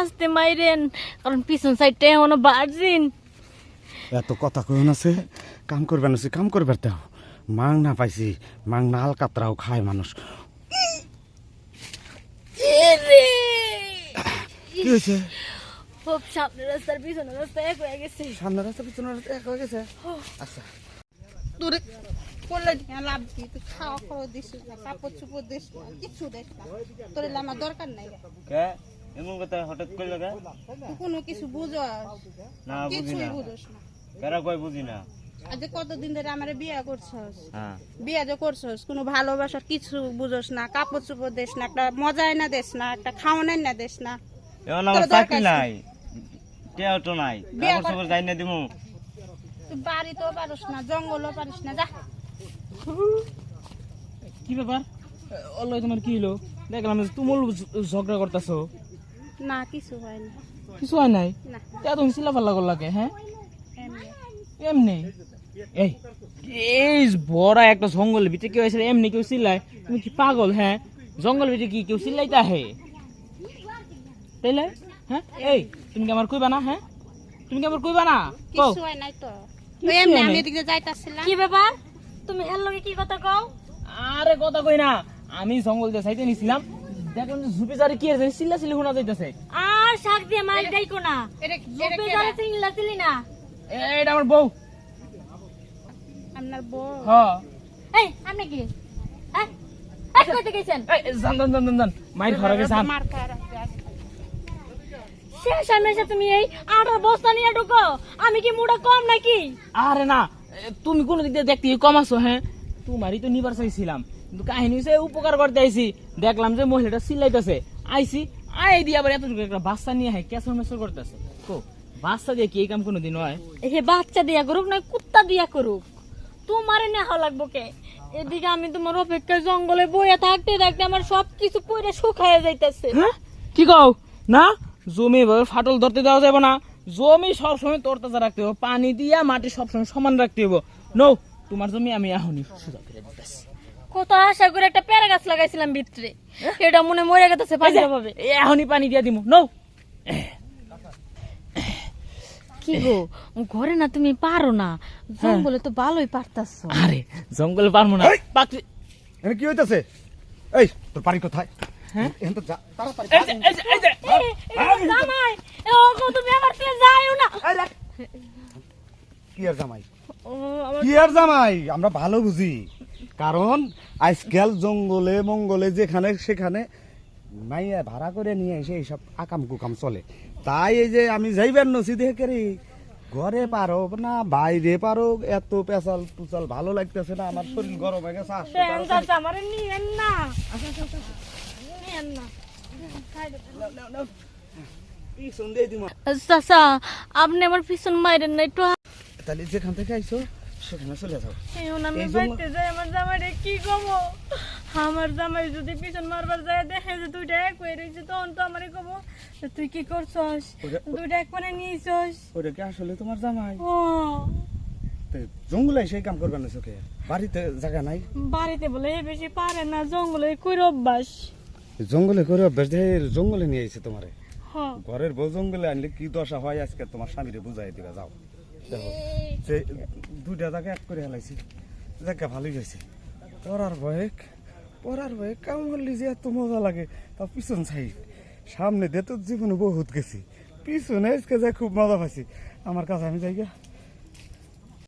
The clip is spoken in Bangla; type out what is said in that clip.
আসতে মাইরেন কারণ পিছন সাইডটা এখনও বার্জিন এত কথা কইন আছে কাম করবেন আছে কাম করবার দাও মাং না পাইছি মাং না আলকাতরাও খায় মানুষ। কি হয়েছে খুব সামনের রাস্তার পিছনের রাস্তা এক হয়ে গেছে। সামনে রাস্তা পিছনে রাস্তা এক হয়ে গেছে? আচ্ছা। দূরে করলে লাভ কি? তুই খাওয়া খাওয়া দিস না কাপড় চুপড় দিস না কিছু দিস না। তোর আমার দরকার নাই। কে? এমন কথা হঠাৎ করল কে তুই কোনো কিছু বুঝো না বুঝি না। বুঝোস না। কারা কয় বুঝি না? আজ কতদিন ধরে আমার বিয়ে করছস? হ্যাঁ। বিয়ে যে করছস কোনো ভালোবাসার কিছু বুঝোস না। কাপড় চুপড় দিস না একটা মজাই না দিস না একটা খাওয়ানোর না দিস না। এখন আমার চাকরি নাই। টেও তো নাই? বিয়া কাপড় কর- যাই না দিমু তুই বাড়িতেও পারিস না জঙ্গলও পারিস না যা। কি ব্যাপার? অল্লাহ তোমার কি হলো দেখলাম তুমুল ঝগড়া করতেছো। না কিছু হয় না। কিছু হয় নাই? না। তা তুমি চিল্লা পাল্লা করলাকে হ্যাঁ? এমনি। এই এই বড় একটা জঙ্গলের ভিতরে কেউ এসে এমনি কেউ চিল্লায়। তুমি কি পাগল হ্যাঁ? জঙ্গলের ভিতরে কি কেউ চিল্লাইতে আহে তাইলে হ্যাঁ? এই তুমি কি আমার কইবা না হ্যাঁ? তুমি কি আমার কইবা না? কিছু হয় নাই তো। এমনি আমি এদিকে যাইতাছিলাম। কি ব্যাপার? তুমি এর লগে কি কথা কও? আরে কথা কই না। আমি জঙ্গল দিয়ে সাইতে নিছিলাম। দেখলাম যে জারি কি শোনা যাইতেছে। আর শাক দিয়ে মাছ ডাইকো না। চিল্লি না। এটা আমার বউ। আপনার বউ। হ্যাঁ এই আপনি কি? এই, কইতে গেছেন? এই, জান জান জান জান, মাইর ঘরে গেছে আন। মার খায় শেষ হামেশা তুমি এই বস্তা নিয়ে ঢুকো। আমি কি মুড়া কম নাকি? আরে না তুমি কোন দিক দিয়ে দেখতে কম আছো হ্যাঁ? তোমারই তো নিবার চাইছিলাম। কিন্তু কাহিনী হচ্ছে উপকার করতে আইছি। দেখলাম যে মহিলাটা সিলাইতেছে আইছি আই দিয়ে আবার এতটুকু একটা বাচ্চা নিয়ে হয় কেসর মেসর করতেছে। কো বাচ্চা দিয়ে কি এই কাম কোনোদিন হয়? হে বাচ্চা দিয়া করুক না কুত্তা দিয়া করুক। তোমারে নেওয়া লাগবো কে? এদিকে আমি তোমার অপেক্ষায় জঙ্গলে বইয়া থাকতে থাকতে আমার সব কিছু পরে শুকায় যাইতেছে। হ্যাঁ? কি কও? না? জমি ফাটল ধরতে দেওয়া যাবে না। জমি সবসময় তরতাজা রাখতে হবে পানি দিয়া মাটি সবসময় সমান রাখতে হবে নো তোমার জমি আমি এখনই সোজা করে দিতেছি। কত আশা করে একটা পেয়ারা গাছ লাগাইছিলাম ভিতরে। এটা মনে মরে গেছে পানি পাবে এখনই পানি দিয়া দিব নো। কি গো ঘরে না তুমি পারো না। জঙ্গলে তো ভালোই পারতাছো। আরে জঙ্গলে পারব না। পাখি এখানে কি হইতাছে? এই তোর বাড়ি কোথায়? হ্যাঁ? তো যা তাড়াতাড়ি। এই যে, এই যে, জামাই! এ ও তুমি আমার যাইও না। কি আর জামাই? কি আর জামাই? আমরা ভালো বুঝি। কারণ আজকাল জঙ্গলে মঙ্গলে যেখানে সেখানে মাইয়া ভাড়া করে নিয়ে এসে এইসব আকাম কুকাম চলে। তাই এই যে আমি যাইবার নছি দেখে ঘরে পারো না বাইরে পারো এত পেঁচাল পুচাল ভালো লাগতেছে না আমার শরীর গরম হয়ে গেছে আপনি আমার পিছন মাইরেন না একটু তাহলে যেখান থেকে আইছো? সেখানে চলে যাও। এখন আমি বাইতে যাই আমার জামাইরে কি কব আমার জামাই যদি পিছন মারবার যায় দেখে যে দুইটা এক হয়ে রয়েছে তখন তো আমারে যে তুই কি করছস? দুইটা এক মানে নিয়েছস? ওটা কি আসলে তোমার জামাই? ও। জঙ্গলে সেই কাম করবে না চোখে? বাড়িতে জায়গা নাই? বাড়িতে বলে এ বেশি পারে না জঙ্গলে কইর অভ্যাস। জঙ্গলে করে অভ্যাস জঙ্গলে নিয়ে আইছে তোমারে। ঘরের বউ জঙ্গলে আনলে কি দশা হয় আজকে? তোমার স্বামীরে বুঝাই দিবা যাও। যে দুইটা জায়গা এক করে হেলাইছি, জায়গা ভালোই হয়েছে। পড়ার ভয়ে পড়ার কাম করলি যে এত মজা লাগে তা পিছন সাইড সামনে দিয়ে তো জীবনে বহুত গেছি। পিছনে আজকে যাই খুব মজা পাইছি। আমার কাছে আমি যাই